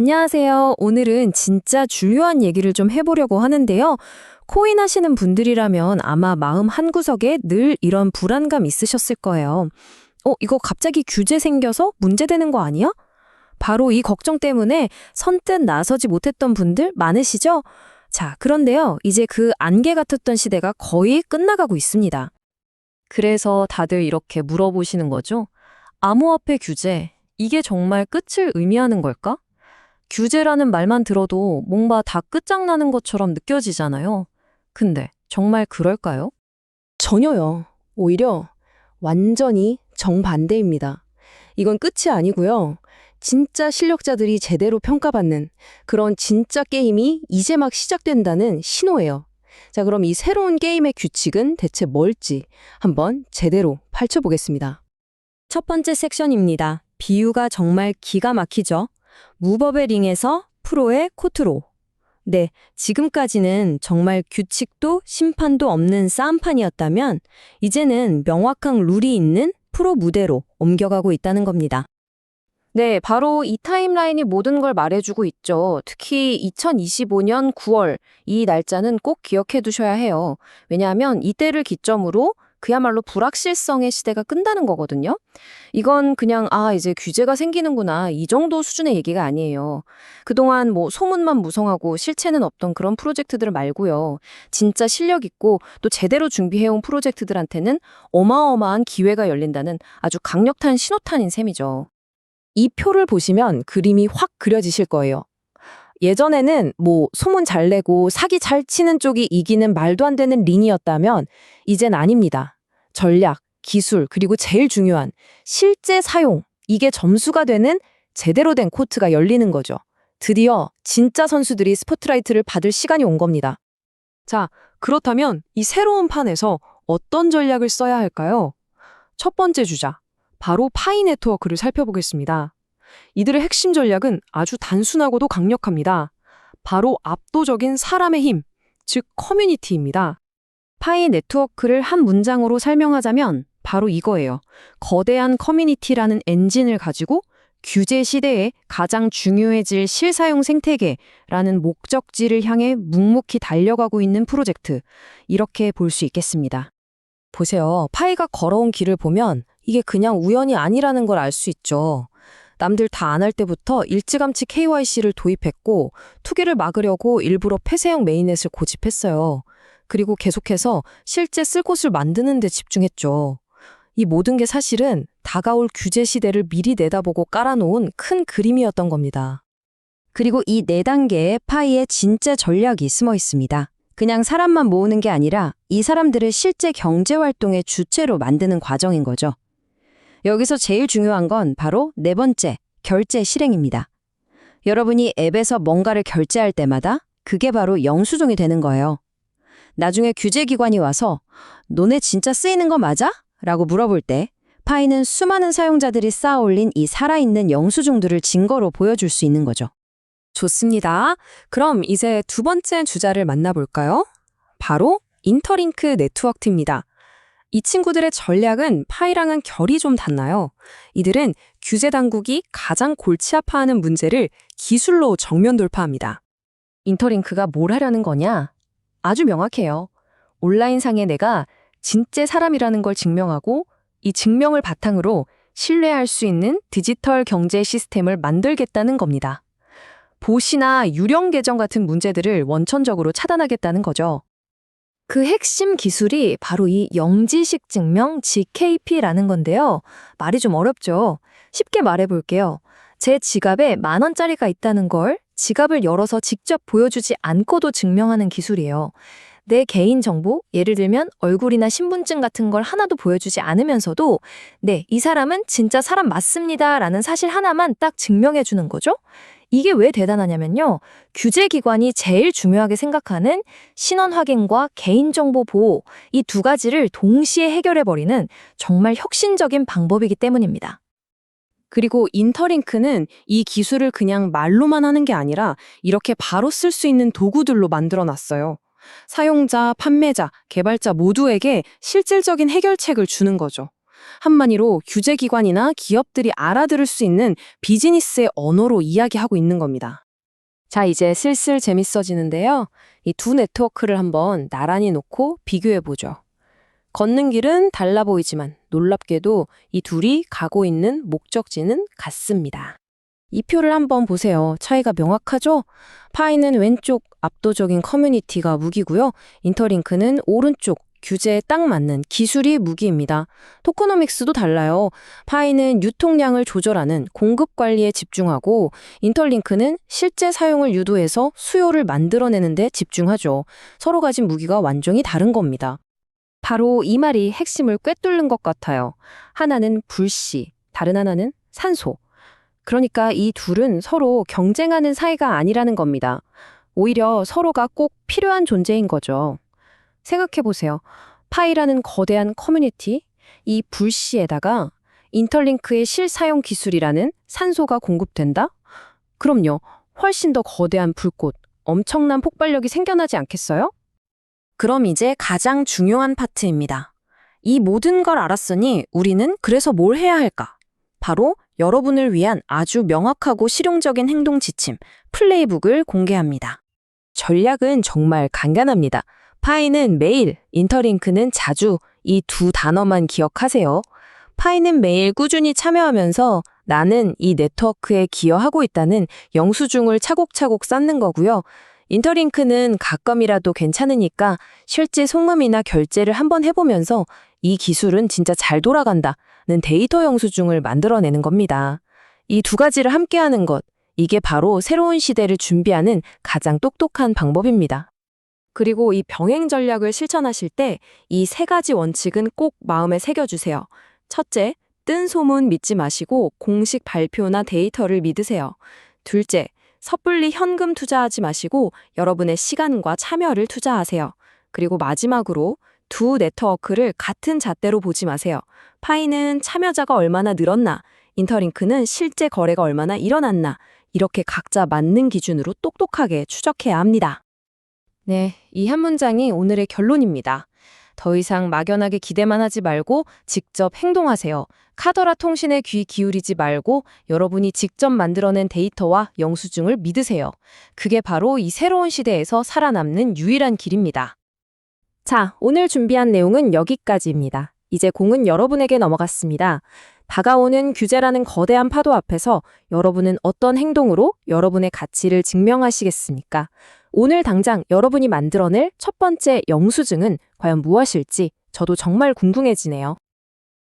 안녕하세요. 오늘은 진짜 중요한 얘기를 좀 해보려고 하는데요. 코인 하시는 분들이라면 아마 마음 한구석에 늘 이런 불안감 있으셨을 거예요. 어, 이거 갑자기 규제 생겨서 문제되는 거 아니야? 바로 이 걱정 때문에 선뜻 나서지 못했던 분들 많으시죠? 자, 그런데요. 이제 그 안개 같았던 시대가 거의 끝나가고 있습니다. 그래서 다들 이렇게 물어보시는 거죠. 암호화폐 규제, 이게 정말 끝을 의미하는 걸까? 규제라는 말만 들어도 뭔가 다 끝장나는 것처럼 느껴지잖아요. 근데 정말 그럴까요? 전혀요. 오히려 완전히 정반대입니다. 이건 끝이 아니고요. 진짜 실력자들이 제대로 평가받는 그런 진짜 게임이 이제 막 시작된다는 신호예요. 자, 그럼 이 새로운 게임의 규칙은 대체 뭘지 한번 제대로 파헤쳐보겠습니다. 첫 번째 섹션입니다. 비유가 정말 기가 막히죠? 무법의 링에서 프로의 코트로. 네, 지금까지는 정말 규칙도 심판도 없는 싸움판이었다면 이제는 명확한 룰이 있는 프로 무대로 옮겨가고 있다는 겁니다. 네, 바로 이 타임라인이 모든 걸 말해주고 있죠. 특히 2025년 9월 이 날짜는 꼭 기억해 두셔야 해요. 왜냐하면 이때를 기점으로 그야말로 불확실성의 시대가 끝나는 거거든요. 이건 그냥 아 이제 규제가 생기는구나 이 정도 수준의 얘기가 아니에요. 그동안 뭐 소문만 무성하고 실체는 없던 그런 프로젝트들 말고요. 진짜 실력 있고 또 제대로 준비해온 프로젝트들한테는 어마어마한 기회가 열린다는 아주 강력한 신호탄인 셈이죠. 이 표를 보시면 그림이 확 그려지실 거예요. 예전에는 뭐 소문 잘 내고 사기 잘 치는 쪽이 이기는 말도 안 되는 링이었다면 이젠 아닙니다. 전략, 기술, 그리고 제일 중요한 실제 사용, 이게 점수가 되는 제대로 된 코트가 열리는 거죠. 드디어 진짜 선수들이 스포트라이트를 받을 시간이 온 겁니다. 자, 그렇다면 이 새로운 판에서 어떤 전략을 써야 할까요? 첫 번째 주자, 바로 파이 네트워크를 살펴보겠습니다. 이들의 핵심 전략은 아주 단순하고도 강력합니다. 바로 압도적인 사람의 힘, 즉 커뮤니티입니다. 파이 네트워크를 한 문장으로 설명하자면 바로 이거예요. 거대한 커뮤니티라는 엔진을 가지고 규제 시대에 가장 중요해질 실사용 생태계라는 목적지를 향해 묵묵히 달려가고 있는 프로젝트. 이렇게 볼 수 있겠습니다. 보세요. 파이가 걸어온 길을 보면 이게 그냥 우연이 아니라는 걸 알 수 있죠. 남들 다 안 할 때부터 일찌감치 KYC를 도입했고 투기를 막으려고 일부러 폐쇄형 메인넷을 고집했어요. 그리고 계속해서 실제 쓸 곳을 만드는 데 집중했죠. 이 모든 게 사실은 다가올 규제 시대를 미리 내다보고 깔아놓은 큰 그림이었던 겁니다. 그리고 이 네 단계의 파이에 진짜 전략이 숨어 있습니다. 그냥 사람만 모으는 게 아니라 이 사람들을 실제 경제 활동의 주체로 만드는 과정인 거죠. 여기서 제일 중요한 건 바로 네 번째, 결제 실행입니다. 여러분이 앱에서 뭔가를 결제할 때마다 그게 바로 영수증이 되는 거예요. 나중에 규제기관이 와서 너네 진짜 쓰이는 거 맞아? 라고 물어볼 때 파이는 수많은 사용자들이 쌓아 올린 이 살아있는 영수증들을 증거로 보여줄 수 있는 거죠. 좋습니다. 그럼 이제 두 번째 주자를 만나볼까요? 바로 인터링크 네트워크입니다. 이 친구들의 전략은 파이랑은 결이 좀 달라요. 이들은 규제 당국이 가장 골치 아파하는 문제를 기술로 정면 돌파합니다. 인터링크가 뭘 하려는 거냐? 아주 명확해요. 온라인상에 내가 진짜 사람이라는 걸 증명하고 이 증명을 바탕으로 신뢰할 수 있는 디지털 경제 시스템을 만들겠다는 겁니다. 보시나 유령 계정 같은 문제들을 원천적으로 차단하겠다는 거죠. 그 핵심 기술이 바로 이 영지식 증명 GKP라는 건데요. 말이 좀 어렵죠. 쉽게 말해 볼게요. 제 지갑에 만 원짜리가 있다는 걸 지갑을 열어서 직접 보여주지 않고도 증명하는 기술이에요. 내 개인 정보, 예를 들면 얼굴이나 신분증 같은 걸 하나도 보여주지 않으면서도 네, 이 사람은 진짜 사람 맞습니다 라는 사실 하나만 딱 증명해 주는 거죠. 이게 왜 대단하냐면요. 규제기관이 제일 중요하게 생각하는 신원 확인과 개인정보 보호 이 두 가지를 동시에 해결해버리는 정말 혁신적인 방법이기 때문입니다. 그리고 인터링크는 이 기술을 그냥 말로만 하는 게 아니라 이렇게 바로 쓸 수 있는 도구들로 만들어 놨어요. 사용자, 판매자, 개발자 모두에게 실질적인 해결책을 주는 거죠. 한마디로 규제기관이나 기업들이 알아들을 수 있는 비즈니스의 언어로 이야기하고 있는 겁니다. 자, 이제 슬슬 재밌어지는데요. 이 두 네트워크를 한번 나란히 놓고 비교해보죠. 걷는 길은 달라 보이지만 놀랍게도 이 둘이 가고 있는 목적지는 같습니다. 이 표를 한번 보세요. 차이가 명확하죠? 파이는 왼쪽 압도적인 커뮤니티가 무기고요. 인터링크는 오른쪽 규제에 딱 맞는 기술이 무기입니다. 토크노믹스도 달라요. 파이는 유통량을 조절하는 공급 관리에 집중하고 인터링크는 실제 사용을 유도해서 수요를 만들어내는 데 집중하죠. 서로 가진 무기가 완전히 다른 겁니다. 바로 이 말이 핵심을 꿰뚫는 것 같아요. 하나는 불씨, 다른 하나는 산소. 그러니까 이 둘은 서로 경쟁하는 사이가 아니라는 겁니다. 오히려 서로가 꼭 필요한 존재인 거죠. 생각해 보세요. 파이라는 거대한 커뮤니티, 이 불씨에다가 인터링크의 실사용 기술이라는 산소가 공급된다? 그럼요. 훨씬 더 거대한 불꽃, 엄청난 폭발력이 생겨나지 않겠어요? 그럼 이제 가장 중요한 파트입니다. 이 모든 걸 알았으니 우리는 그래서 뭘 해야 할까? 바로 여러분을 위한 아주 명확하고 실용적인 행동 지침, 플레이북을 공개합니다. 전략은 정말 간단합니다. 파이는 매일, 인터링크는 자주 이 두 단어만 기억하세요. 파이는 매일 꾸준히 참여하면서 나는 이 네트워크에 기여하고 있다는 영수증을 차곡차곡 쌓는 거고요. 인터링크는 가끔이라도 괜찮으니까 실제 송금이나 결제를 한번 해보면서 이 기술은 진짜 잘 돌아간다 는 데이터 영수증을 만들어내는 겁니다. 이 두 가지를 함께하는 것, 이게 바로 새로운 시대를 준비하는 가장 똑똑한 방법입니다. 그리고 이 병행 전략을 실천하실 때 이 세 가지 원칙은 꼭 마음에 새겨주세요. 첫째, 뜬 소문 믿지 마시고 공식 발표나 데이터를 믿으세요. 둘째, 섣불리 현금 투자하지 마시고 여러분의 시간과 참여를 투자하세요. 그리고 마지막으로 두 네트워크를 같은 잣대로 보지 마세요. 파이는 참여자가 얼마나 늘었나, 인터링크는 실제 거래가 얼마나 일어났나, 이렇게 각자 맞는 기준으로 똑똑하게 추적해야 합니다. 네, 이 한 문장이 오늘의 결론입니다. 더 이상 막연하게 기대만 하지 말고 직접 행동하세요. 카더라 통신에 귀 기울이지 말고 여러분이 직접 만들어낸 데이터와 영수증을 믿으세요. 그게 바로 이 새로운 시대에서 살아남는 유일한 길입니다. 자, 오늘 준비한 내용은 여기까지입니다. 이제 공은 여러분에게 넘어갔습니다. 다가오는 규제라는 거대한 파도 앞에서 여러분은 어떤 행동으로 여러분의 가치를 증명하시겠습니까? 오늘 당장 여러분이 만들어낼 첫 번째 영수증은 과연 무엇일지 저도 정말 궁금해지네요.